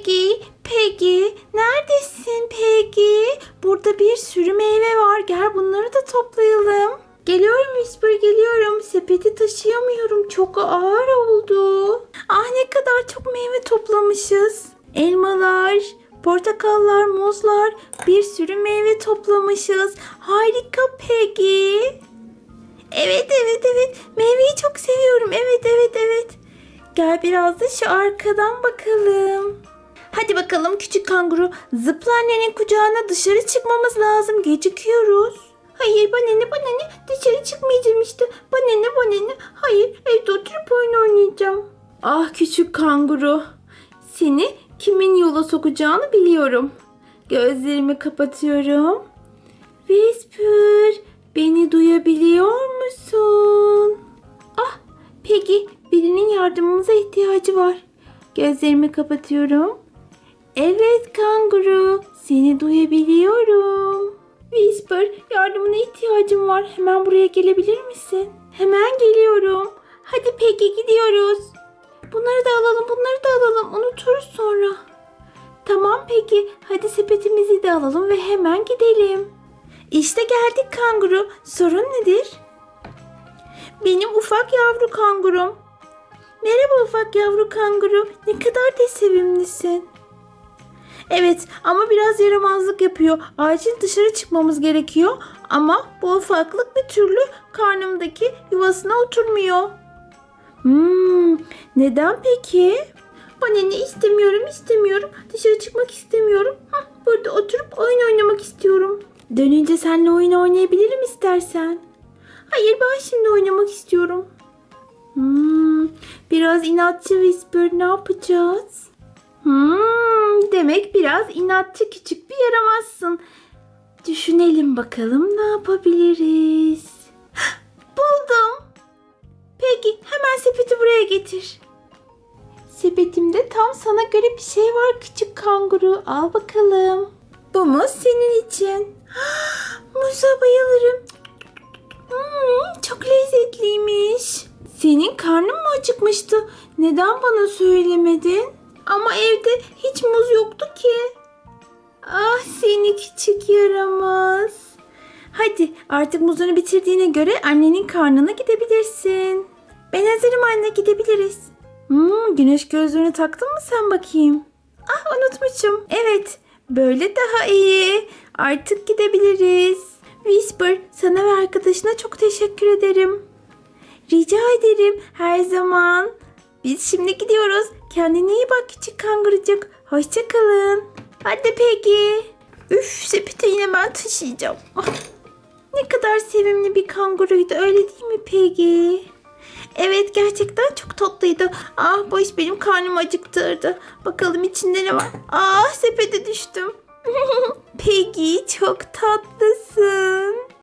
Peggy, Peggy, neredesin Peggy? Burada bir sürü meyve var. Gel bunları da toplayalım. Geliyorum Whisper, geliyorum. Sepeti taşıyamıyorum. Çok ağır oldu. Ah ne kadar çok meyve toplamışız. Elmalar, portakallar, muzlar, bir sürü meyve toplamışız. Harika Peggy. Evet evet evet. Meyveyi çok seviyorum. Evet evet evet. Gel biraz da şu arkadan bakalım. Hadi bakalım küçük kanguru. Zıpla annenin kucağına dışarı çıkmamız lazım. Gecikiyoruz. Hayır bana ne dışarı çıkmayacağım işte. Bana ne. Hayır evde oturup oyun oynayacağım. Ah küçük kanguru. Seni kimin yola sokacağını biliyorum. Gözlerimi kapatıyorum. Whisper, beni duyabiliyor musun? Ah, Peggy, birinin yardımımıza ihtiyacı var. Gözlerimi kapatıyorum. Evet kanguru, seni duyabiliyorum. Whisper, yardımına ihtiyacım var. Hemen buraya gelebilir misin? Hemen geliyorum. Hadi Peggy gidiyoruz. Bunları da alalım, bunları da alalım. Unuturuz sonra. Tamam peki. Hadi sepetimizi de alalım ve hemen gidelim. İşte geldik kanguru. Sorun nedir? Benim ufak yavru kangurum. Merhaba ufak yavru kanguru. Ne kadar da sevimlisin. Evet ama biraz yaramazlık yapıyor. Acil dışarı çıkmamız gerekiyor. Ama bu ufaklık bir türlü karnımdaki yuvasına oturmuyor. Hmm, neden peki? Bana ne istemiyorum istemiyorum. Dışarı çıkmak istemiyorum. Hah, burada oturup oyun oynamak istiyorum. Dönünce seninle oyun oynayabilirim istersen. Hayır ben şimdi oynamak istiyorum. Hmm, biraz inatçı Whisper ne yapacağız? Demek biraz inatçı küçük bir yaramazsın. Düşünelim bakalım ne yapabiliriz. Buldum. Peki hemen sepeti buraya getir. Sepetimde tam sana göre bir şey var küçük kanguru. Al bakalım. Bu muz senin için. Muza bayılırım. Hmm, çok lezzetliymiş. Senin karnın mı acıkmıştı? Neden bana söylemedin? Ama evde hiç muz yoktu ki. Ah seni küçük yaramaz. Hadi artık muzunu bitirdiğine göre annenin karnına gidebilirsin. Ben hazırım anne gidebiliriz. Hmm, güneş gözlüğünü taktın mı sen bakayım? Ah unutmuşum. Evet böyle daha iyi. Artık gidebiliriz. Whisper sana ve arkadaşına çok teşekkür ederim. Rica ederim her zaman. Biz şimdi gidiyoruz. Kendine iyi bak küçük kangurucuk. Hoşçakalın. Hadi Peggy. Üf sepeti yine ben taşıyacağım. Ah, ne kadar sevimli bir kanguruydu öyle değil mi Peggy? Evet gerçekten çok tatlıydı. Ah bu iş benim karnımı acıktırdı. Bakalım içinde ne var? Ah sepete düştüm. Peggy çok tatlısın.